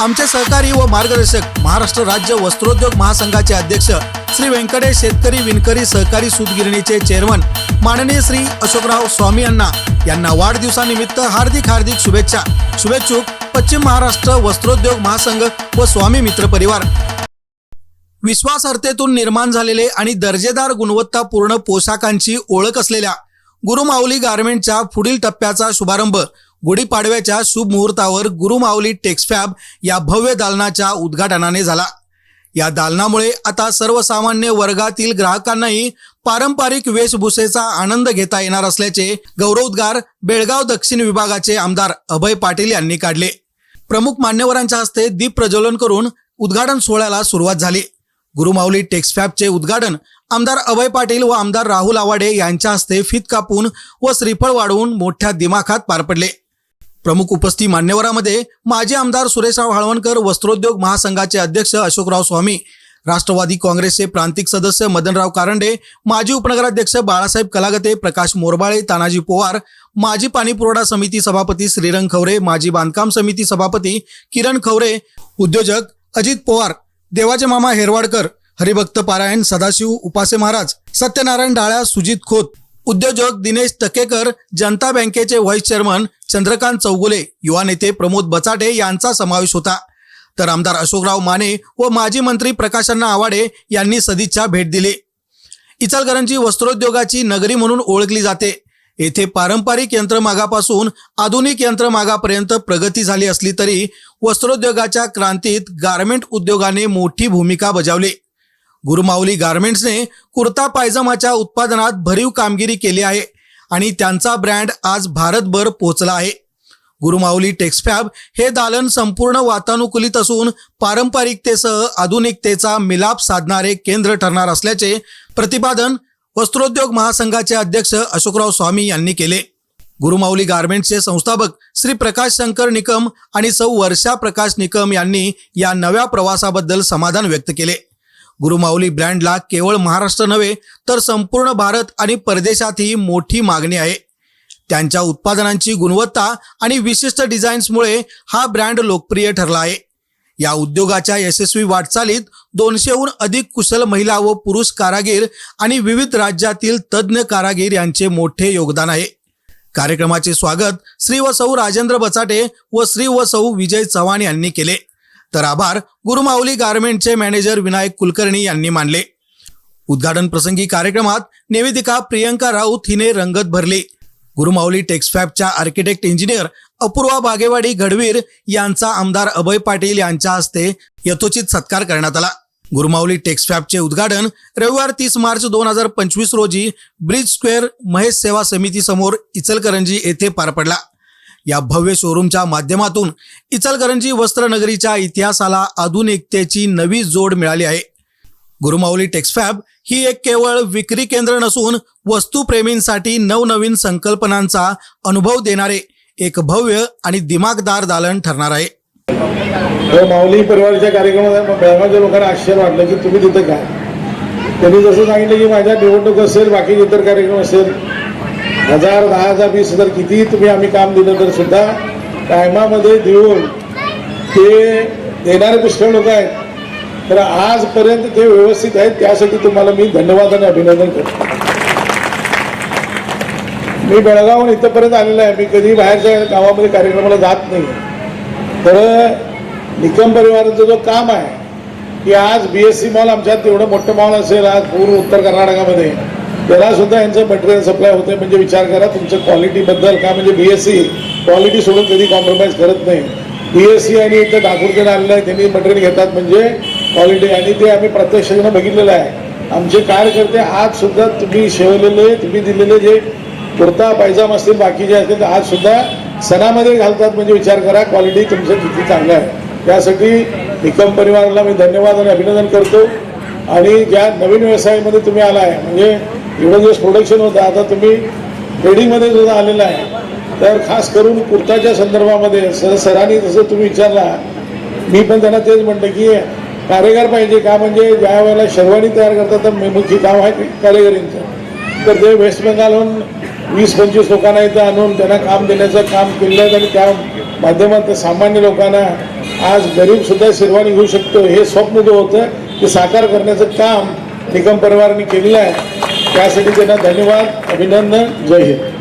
आमचे सहकारी व मार्गदर्शक महाराष्ट्र राज्य वस्त्रोद्योग महासंघाचे अध्यक्ष श्री व्यंकटेश शेतकरी विणकरी सहकारी सूतगिरणीचे चेअरमन माननीय श्री अशोकराव स्वामी यांना यांना वाढदिवसानिमित्त हार्दिक हार्दिक शुभेच्छा. शुभेच्छुक पश्चिम महाराष्ट्र वस्त्रोद्योग महासंघ व स्वामी मित्र परिवार. विश्वासार्हतेतून निर्माण झालेले आणि दर्जेदार गुणवत्तापूर्ण पोशाखांची ओळख असलेल्या गुरुमाऊली गारमेंटच्या पुढील टप्प्याचा शुभारंभ गुढीपाडव्याच्या शुभ मुहूर्तावर गुरुमाऊली टेक्सफॅब या भव्य दालनाच्या उद्घाटनाने झाला. या दालनामुळे आता सर्वसामान्य वर्गातील ग्राहकांनाही पारंपरिक वेशभूषेचा आनंद घेता येणार असल्याचे गौरवोद्गार बेळगाव दक्षिण विभागाचे आमदार अभय पाटील यांनी काढले. प्रमुख मान्यवरांच्या हस्ते दीप प्रज्वलन करून उद्घाटन सोहळ्याला सुरुवात झाली. गुरुमाऊली टेक्सफॅबचे उद्घाटन आमदार अभय पाटील व आमदार राहुल आवाडे यांच्या हस्ते फित कापून व श्रीफळ वाढवून मोठ्या दिमाखात पार पडले. प्रमुख उपस्थित मान्यवरांमध्ये माजी आमदार सुरेशराव हळवणकर वस्त्रोद्योग महासंघाचे अध्यक्ष अशोकराव स्वामी राष्ट्रवादी काँग्रेसचे प्रांतिक सदस्य मदनराव कारंडे माजी उपनगराध्यक्ष बाळासाहेब कलागते प्रकाश मोरबाळे तानाजी पोवार माजी पाणीपुरवठा समिती सभापती श्रीरंग खवरे माजी बांधकाम समिती सभापती किरण खवरे उद्योजक अजित पवार देवाचे मामा हेरवाडकर हरिभक्त पारायण सदाशिव उपासे महाराज सत्यनारायण डाळ्या सुजित खोत उद्योजक दिनेश टकेकर जनता बँकेचे व्हाईस चेअरमन चंद्रकांत चौगुले युवा नेते प्रमोद बचाटे यांचा समावेश होता. तर आमदार अशोकराव माने व माजी मंत्री प्रकाशअण्णा आवाडे यांनी सदिच्छा भेट दिली. इचलकरंजी वस्त्रोद्योगाची नगरी म्हणून ओळखली जाते. येथे पारंपरिक यंत्रमागापासून आधुनिक यंत्रमागापर्यंत प्रगती झाली असली तरी वस्त्रोद्योगाच्या क्रांतीत गारमेंट उद्योगाने मोठी भूमिका बजावली. गुरुमाऊली गारमेंट्सने कुर्ता पायजमाच्या उत्पादनात भरीव कामगिरी केली आहे आणि त्यांचा ब्रँड आज भारतभर पोहोचला आहे. गुरुमाऊली टेक्सफॅब हे दालन संपूर्ण वातानुकूलित असून पारंपरिकतेसह आधुनिकतेचा मिलाप साधणारे केंद्र ठरणार असल्याचे प्रतिपादन वस्त्रोद्योग महासंघाचे अध्यक्ष अशोकराव स्वामी यांनी केले. गुरुमाऊली गारमेंट्सचे संस्थापक श्री प्रकाश शंकर निकम आणि सौ वर्षा प्रकाश निकम यांनी या नव्या प्रवासाबद्दल समाधान व्यक्त केले. गुरुमाऊली ब्रँडला केवळ महाराष्ट्र नव्हे तर संपूर्ण भारत आणि परदेशातही मोठी मागणी आहे. त्यांच्या उत्पादनांची गुणवत्ता आणि विशिष्ट डिझाईन्समुळे हा ब्रँड लोकप्रिय ठरला आहे. या उद्योगाच्या यशस्वी वाटचालीत दोनशेहून अधिक कुशल महिला व पुरुष कारागीर आणि विविध राज्यातील तज्ज्ञ कारागीर यांचे मोठे योगदान आहे. कार्यक्रमाचे स्वागत श्री व सौ राजेंद्र बचाटे व श्री व सौ विजय चव्हाण यांनी केले. तर आभार. गुरुमाऊली गारमेंटचे मॅनेजर विनायक कुलकर्णी यांनी मानले. उद्घाटन प्रसंगी कार्यक्रमात निवेदिका प्रियंका राऊत हिने रंगत भरली. गुरुमाऊली टेक्सफॅबच्या आर्किटेक्ट इंजिनियर अपूर्वा बागेवाडी गडवीर यांचा आमदार अभय पाटील यांच्या हस्ते यथोचित सत्कार करण्यात आला. गुरुमाऊली टेक्सफॅबचे उद्घाटन रविवार तीस मार्च दोन हजार पंचवीस रोजी ब्रिज स्क्वेअर महेश सेवा समिती समोर इचलकरंजी येथे पार पडला. या भव्य शोरूमच्या माध्यमातून इचलकरंजी वस्त्रनगरीच्या इतिहासाला आधुनिकतेची नवी जोड मिळाली आहे. गुरुमाऊली टेक्सफॅब ही एक केवळ विक्री केंद्र नसून वस्तूप्रेमींसाठी नवनवीन संकल्पनांचा अनुभव देणारे एक भव्य आणि दिमागदार दालन ठरणार आहे. हो, माऊली परिवाराच्या कार्यक्रमात बेळगावच्या लोकांना आश्चर्य वाटलं की तुम्ही तिथं काय? त्यांनी जसं सांगितलं की माझ्या निवडणूक असेल बाकी इतर कार्यक्रम असेल हजार दहा हजार वीस हजार कितीही तुम्ही आम्ही काम दिलं तर सुद्धा टायमामध्ये देऊन ते देणारे पुष्कळ लोक आहेत. तर आजपर्यंत ते व्यवस्थित आहेत त्यासाठी तुम्हाला मी धन्यवाद आणि अभिनंदन करतो. मी बेळगावहून इथंपर्यंत आलेलो आहे. मी कधी बाहेरच्या गावामध्ये कार्यक्रमाला जात नाही तर निकम परिवाराचं जो काम आहे की आज बी एस सी मॉल आमच्यात तेवढं मोठं मॉल असेल आज पूर्ण उत्तर कर्नाटकामध्ये. त्याला सुद्धा यांचं मटेरियल सप्लाय होते म्हणजे विचार करा तुमचं क्वालिटीबद्दल का म्हणजे बी एस सी क्वालिटी सोडून कधी कॉम्प्रोमाइज करत नाही. बी एस सी आणि इथं नागपूरकडे आलेलं आहे त्यांनी मटेरियल घेतात म्हणजे क्वालिटी आणि ते आम्ही प्रत्यक्षानं बघितलेलं आहे. आमचे कार्यकर्ते आज सुद्धा तुम्ही शेवलेले तुम्ही दिलेले जे कुर्ता पायजाम असतील बाकी जे असतील तर आज सुद्धा सणामध्ये घालतात. म्हणजे विचार करा क्वालिटी तुमचं किती चांगलं आहे. त्यासाठी निकम परिवाराला मी धन्यवाद आणि अभिनंदन करतो. आणि ज्या नवीन व्यवसायामध्ये तुम्ही आला आहे म्हणजे एवढं दिवस प्रोडक्शन होतं आता तुम्ही ट्रेडिंगमध्ये सुद्धा आलेला आहे. तर खास करून कुर्ताच्या संदर्भामध्ये सर सरांनी जसं तुम्ही विचारला मी पण त्यांना तेच म्हणतं की कारेगार पाहिजे का? म्हणजे ज्या वेळेला शेरवानी तयार करतात तर मुख्य काम आहे कारेगरींचं. तर ते वेस्ट बंगालहून वीस पंचवीस लोकांना इथं आणून त्यांना काम देण्याचं काम केलं आणि त्या माध्यमात सामान्य लोकांना आज गरीब सुद्धा शिरवाणी घेऊ शकतो. हे स्वप्न जो होतं ते साकार करण्याचं काम निकम परिवाराने केलेलं आहे. त्यासाठी त्यांना धन्यवाद अभिनंदन जय हिंद.